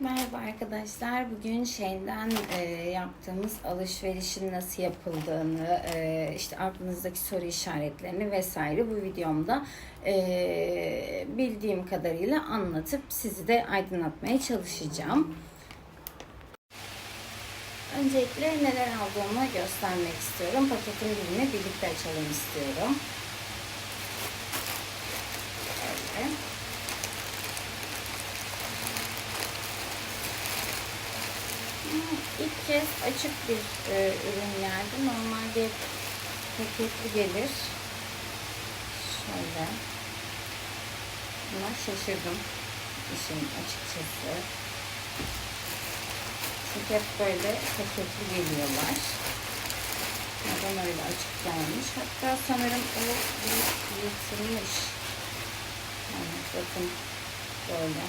Merhaba arkadaşlar. Bugün şeyden e, yaptığımız alışverişin nasıl yapıldığını, e, işte aklınızdaki soru işaretlerini vesaire bu videomda e, bildiğim kadarıyla anlatıp sizi de aydınlatmaya çalışacağım. Öncelikle neler aldığımı göstermek istiyorum. Paketin birini birlikte açalım istiyorum. Böyle. İlk kez açık bir e, ürün geldi. Normalde paketli gelir. Şöyle. Buna şaşırdım. işin açıkçası. Çünkü hep böyle paketli geliyorlar. Neden öyle açık gelmiş. Hatta sanırım o yırtılmış. Yani bakın böyle.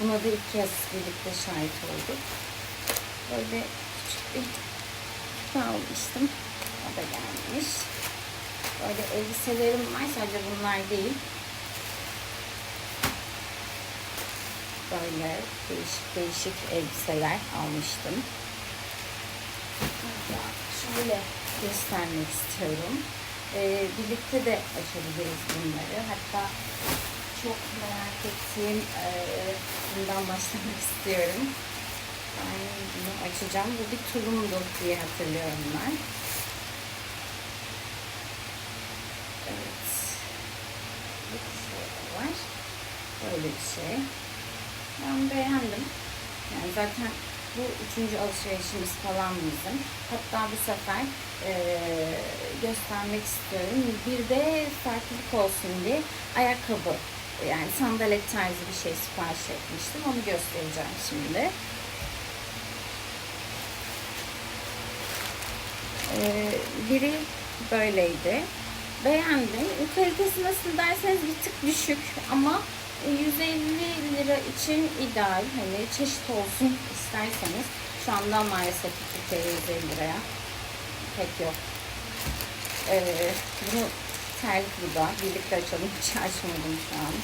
Buna da ilk kez birlikte şahit olduk. Böyle küçük bir kutu almıştım. O da gelmiş. Böyle elbiselerim var. Sadece bunlar değil. Böyle değişik değişik elbiseler almıştım. Şöyle göstermek istiyorum. Ee, birlikte de açabiliriz bunları. Hatta çok merak ettiğim e, bundan başlamak istiyorum. Bunu açacağım. Bu bir tulumdu diye hatırlıyorum ben. Evet. Bir şöyle var. Böyle bir şey. Ben beğendim. Yani zaten bu üçüncü alışverişimiz falan bizim. Hatta bu sefer e, göstermek istiyorum. Bir de farklılık olsun diye ayakkabı yani sandalet tarzı bir şey sipariş etmiştim. Onu göstereceğim şimdi. Ee, biri böyleydi. Beğendim. Kalitesi nasıl derseniz bir tık düşük ama 150 lira için ideal. Hani çeşit olsun isterseniz. Şu anda maalesef 2 TL 150 liraya pek yok. Ee, bunu terlik bu. Birlikte açalım. Hiç açmadım şu an.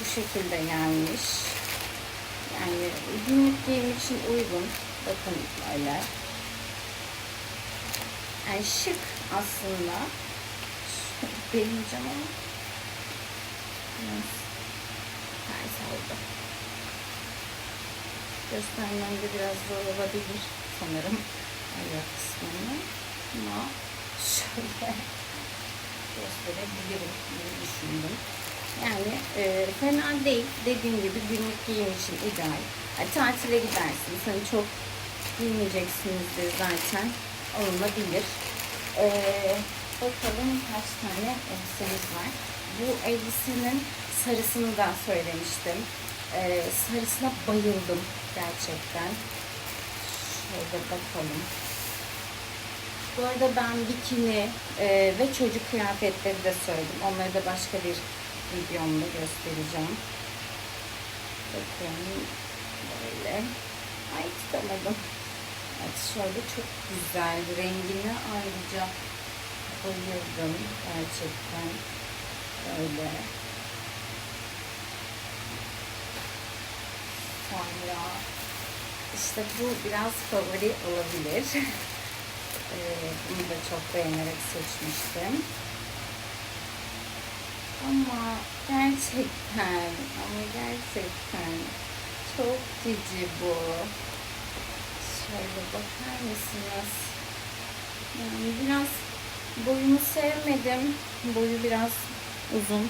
Bu şekilde gelmiş. Yani günlük giyim için uygun. Bakın böyle. Yani şık aslında. Deneyeceğim ama. Biraz ters oldu. Göstermemde biraz zor olabilir sanırım. Ayak kısmını. Ama şöyle gösterebilirim diye düşündüm. Yani e, fena değil. Dediğim gibi günlük giyim için ideal. Yani tatile gidersiniz. Hani çok giymeyeceksinizdir zaten. Alınabilir. E, bakalım kaç tane elbisemiz var. Bu elbisenin sarısını da söylemiştim. E, sarısına bayıldım gerçekten. Şöyle bakalım. Bu arada ben bikini e, ve çocuk kıyafetleri de söyledim. Onları da başka bir videomda göstereceğim. Bakın böyle. Ay tutamadım. Evet şöyle çok güzel. Rengine ayrıca bayıldım gerçekten. Böyle. Sonra işte bu biraz favori olabilir. Ee, bunu da çok beğenerek seçmiştim. Ama gerçekten, ama gerçekten çok cici bu. Şöyle bakar mısınız? Yani biraz boyunu sevmedim. Boyu biraz uzun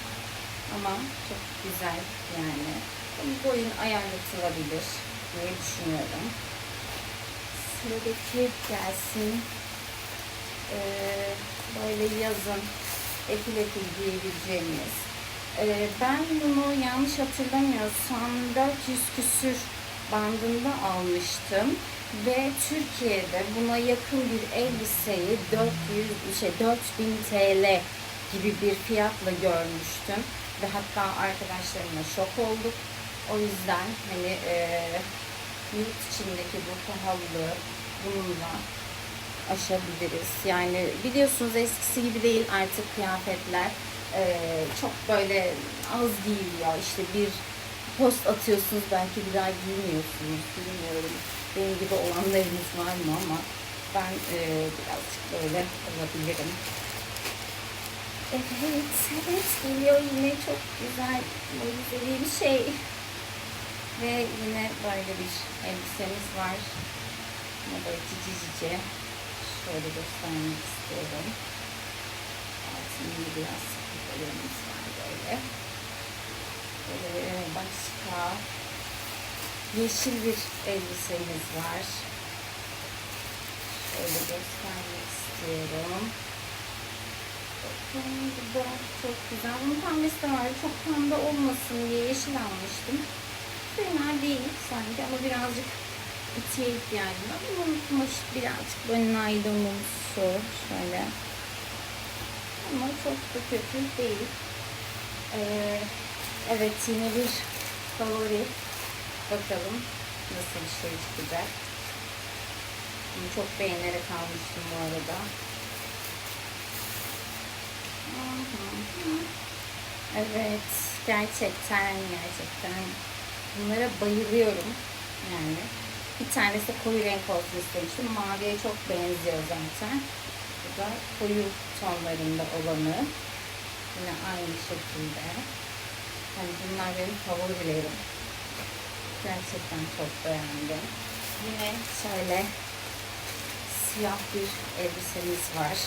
ama çok güzel yani. Bu boyun ayarlatılabilir diye düşünüyorum. Sıradaki gelsin. Ee, böyle yazın efil giyebileceğimiz. Ee, ben bunu yanlış hatırlamıyorsam 400 küsür bandında almıştım ve Türkiye'de buna yakın bir elbiseyi 400 şey 4000 TL gibi bir fiyatla görmüştüm ve hatta arkadaşlarımla şok olduk. O yüzden hani e, yurt içindeki bu pahalılığı bununla aşabiliriz. Yani biliyorsunuz eskisi gibi değil artık kıyafetler. Ee, çok böyle az giyiliyor. İşte bir post atıyorsunuz belki bir daha giymiyorsunuz bilmiyorum. Benim gibi olanlarınız var mı ama ben e, birazcık böyle olabilirim. Evet, evet geliyor yine çok güzel, mucizevi bir şey. Ve yine böyle bir elbisemiz var. Yine böyle cici cici. Şöyle göstermek istiyorum. Altında biraz sıkıntılarımız var böyle. Böyle başka yeşil bir elbisemiz var. Şöyle göstermek istiyorum. Bakın bu çok güzel. Bunun pembesi de var. Çok pembe olmasın diye yeşil almıştım. Fena değil sanki ama birazcık itiye ihtiyacım var. Bunun kumaşı birazcık böyle naylonumsu şöyle. Ama çok da kötü değil. Ee, evet yine bir favori. Bakalım nasıl bir şey çıkacak. Bunu çok beğenerek almıştım bu arada. Evet, gerçekten gerçekten bunlara bayılıyorum. Yani bir tanesi koyu renk olsun istemiştim. Maviye çok benziyor zaten. Bu da koyu tonlarında olanı. Yine aynı şekilde. Hani bunlar benim favorilerim. Gerçekten çok beğendim. Yine şöyle siyah bir elbisemiz var.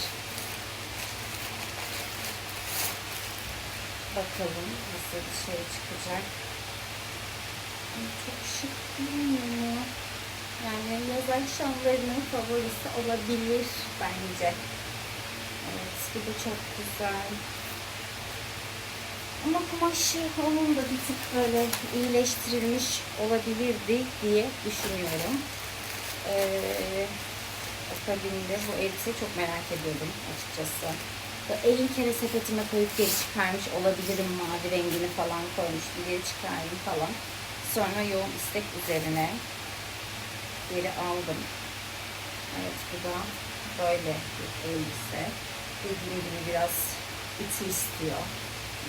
Bakalım nasıl bir şey çıkacak. Çok şık değil mi? Yani yaz akşamlarının favorisi olabilir bence. Evet, bu çok güzel. Ama kumaşı onun da bir tık böyle iyileştirilmiş olabilirdi diye düşünüyorum. Ee, akabinde bu elbiseyi çok merak ediyordum açıkçası. 50 kere sepetime koyup geri çıkarmış olabilirim mavi rengini falan koymuştum geri çıkardım falan. Sonra yoğun istek üzerine geri aldım. Evet bu da böyle bir elbise. Dediğim gibi biraz iti istiyor.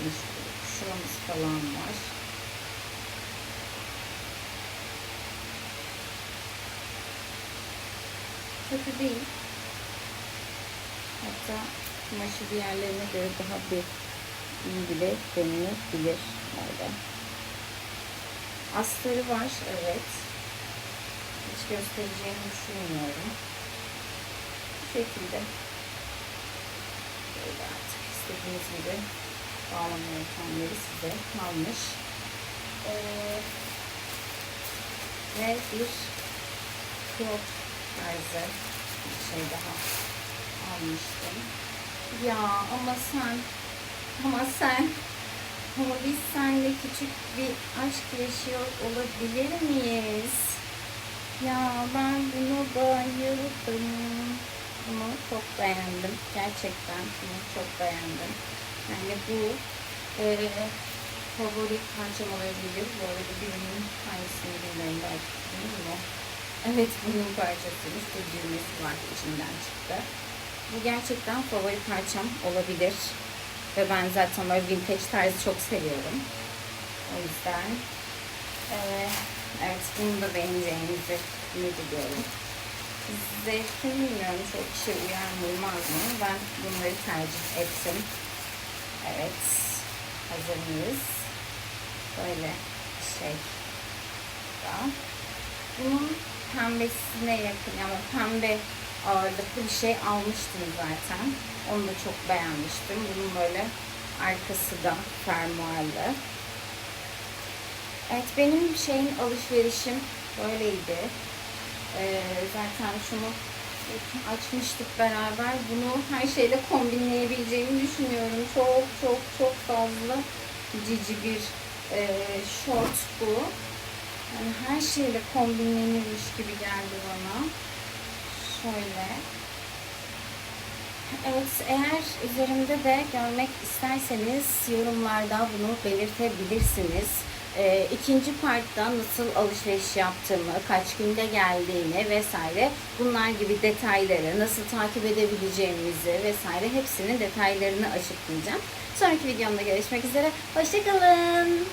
İşte şuramız falan var. Kötü değil. Hatta kumaşı diğerlerine göre daha bir iyi bile denilebilir. Böyle. Astarı var, evet. Hiç göstereceğimi düşünmüyorum. Bu şekilde. Böyle artık istediğiniz gibi bağlama yöntemleri size kalmış. Ee, ve bir crop tarzı bir şey daha almıştım. Ya ama sen ama sen ama biz seninle küçük bir aşk yaşıyor olabilir miyiz? Ya ben bunu bayıldım. Bunu çok beğendim. Gerçekten bunu çok beğendim. Yani bu e, favori parçam olabilir. Bu arada birinin hangisini bilmiyorum belki değil mi? Evet bunun parçasıymış. Bu düğmesi var içinden çıktı. Bu gerçekten favori parçam olabilir. Ve ben zaten böyle vintage tarzı çok seviyorum. O yüzden e, evet bunu da beğeneceğinizi ümit ediyorum. Zevkim bilmiyorum çok kişi uyar mı uymaz mı? Ben bunları tercih ettim. Evet. Hazır mıyız? Böyle şey. Da. Bunun pembesine yakın yani pembe ağırlıklı bir şey almıştım zaten. Onu da çok beğenmiştim. Bunun böyle arkası da fermuarlı. Evet benim şeyin alışverişim böyleydi. Ee, zaten şunu açmıştık beraber. Bunu her şeyle kombinleyebileceğimi düşünüyorum. Çok çok çok fazla cici bir e, short bu. Yani her şeyle kombinlenirmiş gibi geldi bana. Şöyle. Evet, eğer üzerimde de görmek isterseniz yorumlarda bunu belirtebilirsiniz. Ee, ikinci partta nasıl alışveriş yaptığımı, kaç günde geldiğini vesaire bunlar gibi detayları, nasıl takip edebileceğimizi vesaire hepsinin detaylarını açıklayacağım. Sonraki videomda görüşmek üzere. Hoşçakalın.